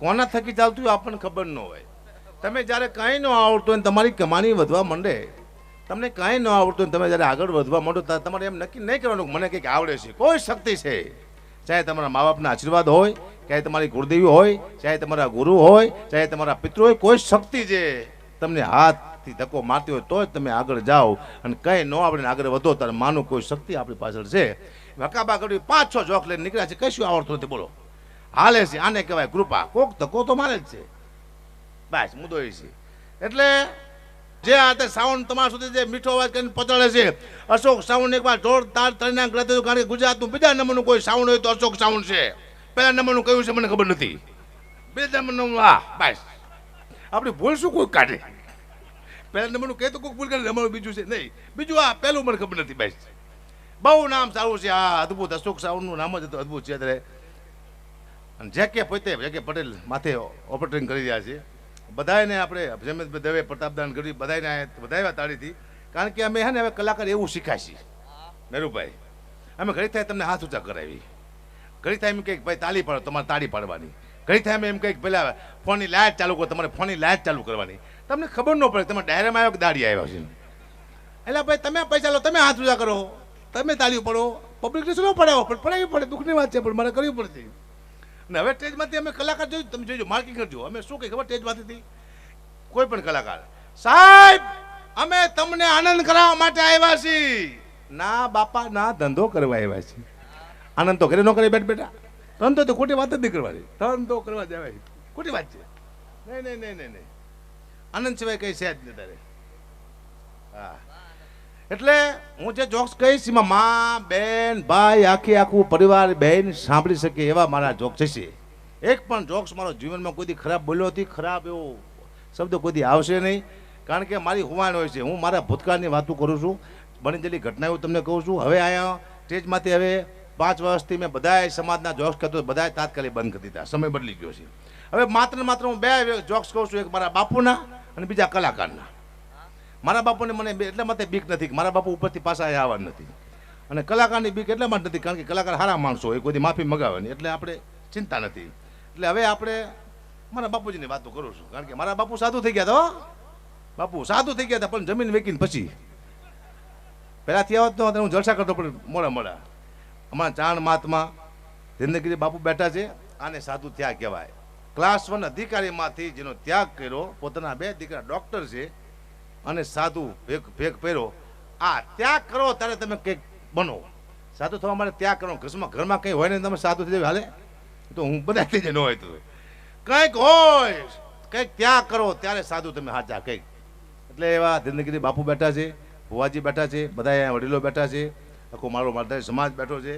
કોના થકી ચાલતું હોય આપણને ખબર ન હોય. તમે જ્યારે કાંઈ ન આવડતું હોય તમારી કમાણી વધવા માંડે, તમને કાંઈ ન આવડતું હોય તમે જ્યારે આગળ વધવા માંડો ત્યારે તમારે એમ નક્કી નહીં કરવાનું મને કંઈક આવડે છે, કોઈ શક્તિ છે. ચાહે તમારા મા બાપના આશીર્વાદ હોય, ચાહે તમારી ગુરુદેવી હોય, ચાહે તમારા ગુરુ હોય, ચાહે તમારા પિતૃ હોય, કોઈ શક્તિ છે તમને હાથથી ધક્કો મારતી હોય તો જ તમે આગળ જાઓ અને કંઈ ન આવડે આગળ વધો, ત્યારે માનું કોઈ શક્તિ આપણી પાછળ છે. વકાબા કરી પાંચ છ જોખ લઈને નીકળ્યા છે કશું આવડતું નથી બોલો. હાલે છે, આને કહેવાય કૃપા. કોક ધક્કો તો મારે જ છે. બસ, મુદ્દો એ છે. એટલે જે આ સાઉન્ડ તમારા સુધી જે મીઠો અવાજ કરીને પહોંચાડે છે, અશોક સાઉન્ડ એકવાર જોરદાર તરીના ગ્રહ હતું કારણ કે ગુજરાતનું બીજા નંબરનું કોઈ સાઉન્ડ હોય તો અશોક સાઉન્ડ છે. પહેલા નંબરનું કયું છે મને ખબર નથી. બીજા નંબરનું, હા, બસ. આપણે ભૂલ શું કોઈ કાઢે? પહેલા નંબરનું કહે તો કોઈ ભૂલ કરે નંબર બીજું છે, નહીં. બીજું આ પહેલું મને ખબર નથી, બસ. બહુ નામ સારું છે, આ અદ્ભુત અશોક સાઉન્ડનું નામ જ હતું, અદ્ભુત છે, અત્યારે. અને જે પોતે જે કે પટેલ માથે ઓપરેટિંગ કરી રહ્યા છે બધાને આપણે જમેશભાઈ દવે પ્રતાપદાન કર્યું બધાને વધાવ્યા તાળીથી. કારણ કે અમે હે હવે કલાકાર એવું શીખાય છે. મેરુભાઈ, અમે ઘડી થાય તમને હાથ ઊંચા કરાવી. ઘડી થાય એમ કંઈક ભાઈ તાળી પાડો, તમારે તાળી પાડવાની. ઘડી થાય એમ કંઈક પહેલાં ફોનની લાઇટ ચાલુ કરો, તમારે ફોનની લાઇટ ચાલુ કરવાની. તમને ખબર ન પડે, તમે ડાયરામાં આવ્યો કે દાડી આવ્યો છે. એટલે ભાઈ તમે પૈસા લો, તમે હાથ ઊંચા કરો. તમે તાળીઓ પડો. પબ્લિકને શું પડાવો પણ પડાવી પડે, દુઃખની વાત છે, પણ મારે કરવી પડશે. ને હવે સ્ટેજમાંથી અમે કલાકાર જોયું, તમે જોજો, માર્કિંગ કરજો. અમે શું કહીએ, ખબર? સ્ટેજમાંથી કોઈ પણ કલાકાર. સાહેબ, અમે તમને આનંદ કરાવવા માટે આવ્યા છીએ. ના બાપા, ના, ધંધો કરવા આવ્યા છીએ. આનંદ તો ઘરે ન કરે બેઠ બેઠા ધંધો તો ખોટી વાત જ નહીં કરવાની. ધંધો કરવા જ આવ્યા ખોટી વાત છે. નહીં નહીં નહીં નહીં. આનંદ સિવાય કઈ છે જ નહીં તારે. હા. એટલે હું જે જોક્સ કહીશ, એમાં મા, બેન, ભાઈ, આખી આખું પરિવાર, બહેન સાંભળી શકે એવા મારા જોક્સ હશે. એક પણ જોક્સ મારો જીવનમાં કોઈ ખરાબ બોલ્યો નથી ખરાબ એવો શબ્દ કોઈથી આવશે નહીં. કારણ કે મારી હુવાણ હોય છે. હું મારા ભૂતકાળની વાતો કરું છું. બની ઘટના ઘટનાઓ તમને કહું છું. હવે અહીંયા સ્ટેજમાંથી હવે પાંચ વર્ષથી મેં બધાય સમાજના જોક્સ કહેતો બધાય તાત્કાલિક બંધ કરી દીધા. સમય બદલી ગયો છે. હવે માત્ર માત્ર હું બે જોક્સ કહું છું. એક મારા બાપુના અને બીજા કલાકારના. મારા બાપુને મને એટલા માટે બીક નથી મારા બાપુ ઉપરથી પાછા આવવા નથી. અને કલાકારની બીક એટલા માટે નથી, કારણ કે કલાકાર સારા માણસો હોય કોઈ માફી મગાવે એટલે આપણે ચિંતા નથી. એટલે હવે આપણે મારા બાપુજીની વાતો કરું છું, કારણ કે મારા બાપુ સાધુ થઈ ગયા હતા બાપુ સાધુ થઈ ગયા હતા, પણ જમીન વેકીને પછી. પહેલાંથી આવત તો હું જલસા કરતો, પણ મોડા મોડા. અમારા ચાણ મહાત્મા જિંદગીરી બાપુ બેઠા છે, આને સાધુ ત્યાગ કહેવાય. ક્લાસ વન અધિકારીમાંથી જેનો ત્યાગ કર્યો, પોતાના બે દીકરા ડૉક્ટર છે અને સાધુ ભેગ ભેગ પહેરો. આ ત્યાગ કરો ત્યારે તમે કંઈક બનો. સાધુ થવા માટે ત્યાગ કરો. ઘરમાં ઘરમાં કંઈ હોય ને તમે સાધુ થઈ જાય હાલે? તો હું બધા થઈ જાય, ન હોય તો. કંઈક હોય, કંઈક ત્યાગ કરો ત્યારે સાધુ તમે સાચા કંઈક. એટલે એવા જિંદગીરી બાપુ બેઠા છે, ભુવાજી બેઠા છે બધા અહીંયા વડીલો બેઠા છે, આખો મારો માતા સમાજ બેઠો છે.